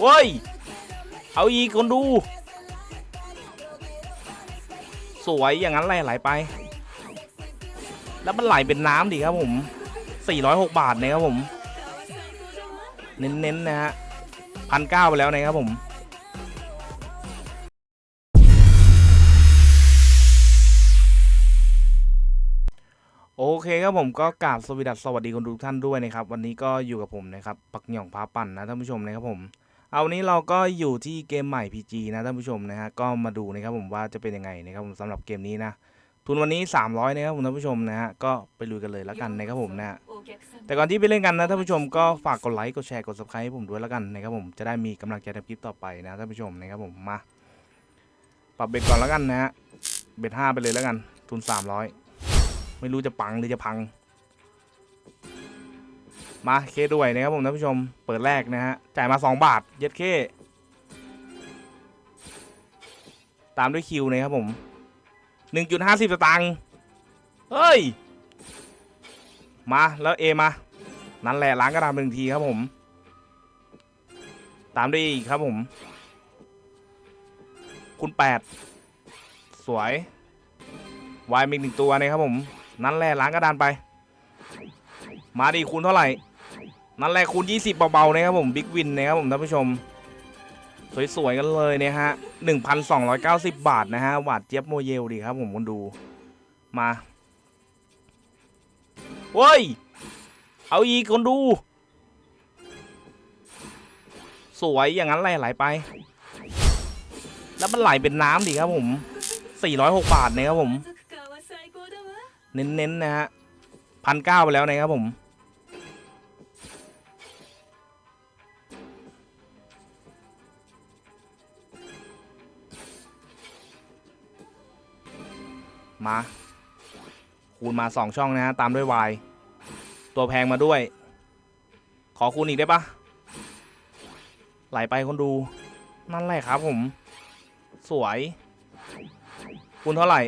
เว้ย เอาอีกคนดู สวยอย่างนั้นไหลไหลไป แล้วมันไหลเป็นน้ำดิครับผม 406 บาทนะครับผม เน้นๆนะฮะพันเก้าไปแล้วนะครับผม โอเคครับผมก็กราบสวัสดัสวัสดีคนทุกท่านด้วยนะครับ วันนี้ก็อยู่กับผมนะครับปักหย่องพาปั่นนะท่านผู้ชมนะครับผม เอาวันนี้เราก็อยู่ที่เกมใหม่ PG นะท่านผู้ชมนะฮะก็มาดูนะครับผมว่าจะเป็นยังไงนะครับผมสำหรับเกมนี้นะทุนวันนี้ 300นะครับผมท่านผู้ชมนะฮะก็ไปลุยกันเลยแล้วกันนะครับผมนะฮะแต่ก่อนที่ไปเล่นกันนะท่านผู้ชมก็ฝากกดไลค์กดแชร์กด subscribe ให้ผมด้วยแล้วกันนะครับผมจะได้มีกำลังใจทำคลิปต่อไปนะท่านผู้ชมนะครับผมมาปรับเบ็ดก่อนแล้วกันนะฮะเบ็ดห้าไปเลยแล้วกัน ทุน 300 ไม่รู้จะปังหรือจะพัง มาเคด้วยนะครับผมท่านผู้ชมเปิดแรกนะฮะจ่ายมา 2 บาท เย็ดเคตามด้วยคิวนะครับผม 1.50 สตางค์เฮ้ย มาแล้วเอมา นั่นแหละล้างกระดานหนึ่งทีครับผม ตามด้วยอีกครับผม คุณแปดสวยวายมีอีกหนึ่งตัวนะครับผม นั่นแหละล้างกระดานไป มาดีคูณเท่าไหร่ นั่นแหละคูณ 20 เบาๆนะครับผมบิ๊กวินนะครับผมท่านผู้ชม สวยๆกันเลยนะฮะ 1,290 บาทนะฮะหวาดเจี๊ยบโมเยลดีครับผมคนดูมาเว้ย เอาอีกคนดู สวยอย่างนั้นไหลไหลไป แล้วมันไหลเป็นน้ำดิครับผม 406 บาทนะครับผม เน้นๆนะฮะพันเก้าไปแล้วนะครับผม มา คูณมาสองช่องนะฮะ ตามด้วย Y ตัวแพงมาด้วย ขอคูณอีกได้ปะไหลไปคนดู นั่นแหละครับผม สวย คูณเท่าไหร่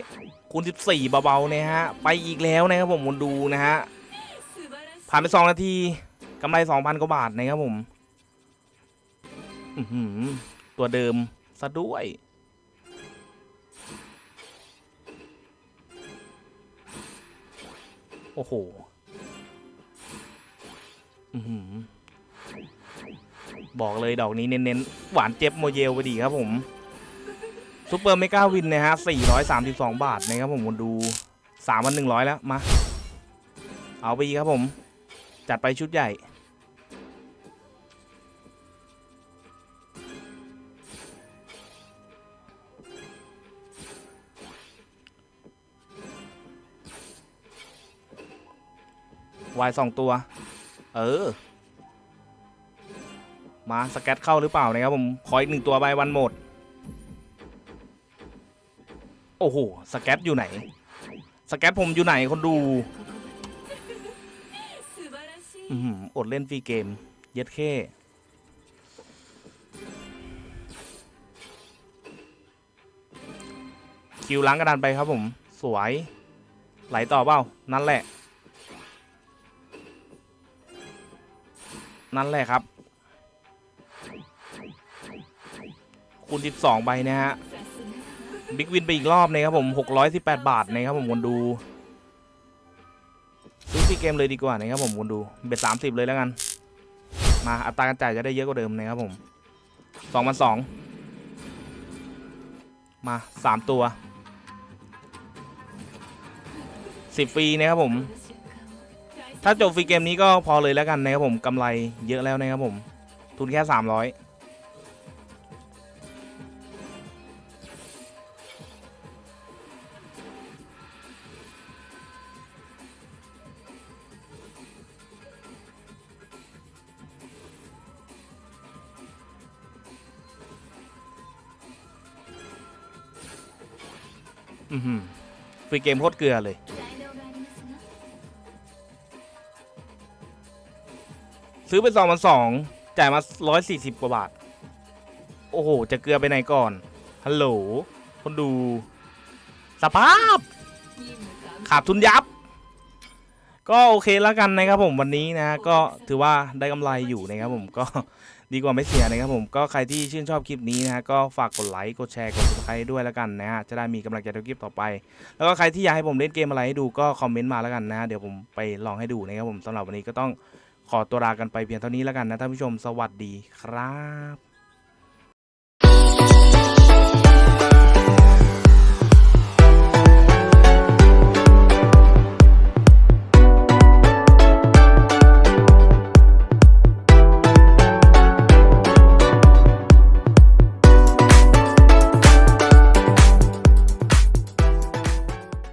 คูณ14เบาๆเนี่ยฮะไปอีกแล้วนะครับผมคนดูนะฮะผ่านไป2นาทีกำไร 2,000กว่าบาทนะครับผมอื้อหือตัวเดิมซะด้วยโอ้โหอื้อหือบอกเลยดอกนี้เน้นๆ หวานเจ็บโมเยลไปดีครับผม ซูเปอร์เมกาวินนะฮะ432 บาทนะครับผมคนดู 3,100 แล้ว มา เอาไปอีกครับผม จัดไปชุดใหญ่ วายสองตัว เออ มาสแกตเข้าหรือเปล่านะครับผม ขออีกหนึ่งตัวใบวันหมด โอ้โหสแกตอยู่ไหน สแกตผมอยู่ไหนคนดูอือหืออดเล่นฟรีเกม เย็ดเข้คิวล้างกระดานไปครับผม สวย ไหลต่อเปล่า นั่นแหละ นั่นแหละครับ คูณ 12 ใบนะฮะ บิ๊กวินไปอีกรอบนะครับผม618 บาทนะครับผมคนดูซื้อฟรีเกมเลยดีกว่านะครับผมคนดูเบ็ด30เลยแล้วกัน มาอัตราการจ่ายจะได้เยอะกว่าเดิมนะครับผม2มัน2มา3ตัว10ฟรีนะครับผม ถ้าจบฟรีเกมนี้ก็พอเลยแล้วกันนะครับผมกำไรเยอะแล้วนะครับผม ทุนแค่300อื อหือฟรีเกมโคตรเกลือเลย ซื้อไปสองพันสองจ่ายมาร้อยสี่สิบกว่าบาท โอ้โห จะเกลือไปไหนก่อน ฮัลโหล คนดู สภาพ ขาดทุนยับ ก็โอเคแล้วกันนะครับผมวันนี้นะ ก็ถือว่าได้กำไรอยู่นะครับผมก็ ดีกว่าไม่เสียนะครับผมก็ใครที่ชื่นชอบคลิปนี้นะฮะก็ฝากกดไลค์กดแชร์กดติดตามด้วยแล้วกันนะฮะจะได้มีกำลังใจทำคลิปต่อไป แล้วก็ใครที่อยากให้ผมเล่นเกมอะไรให้ดูก็คอมเมนต์มาแล้วกันนะฮะเดี๋ยวผมไปลองให้ดูนะครับผมสำหรับวันนี้ก็ต้องขอตัวลากันไปเพียงเท่านี้แล้วกันนะท่านผู้ชมสวัสดีครับ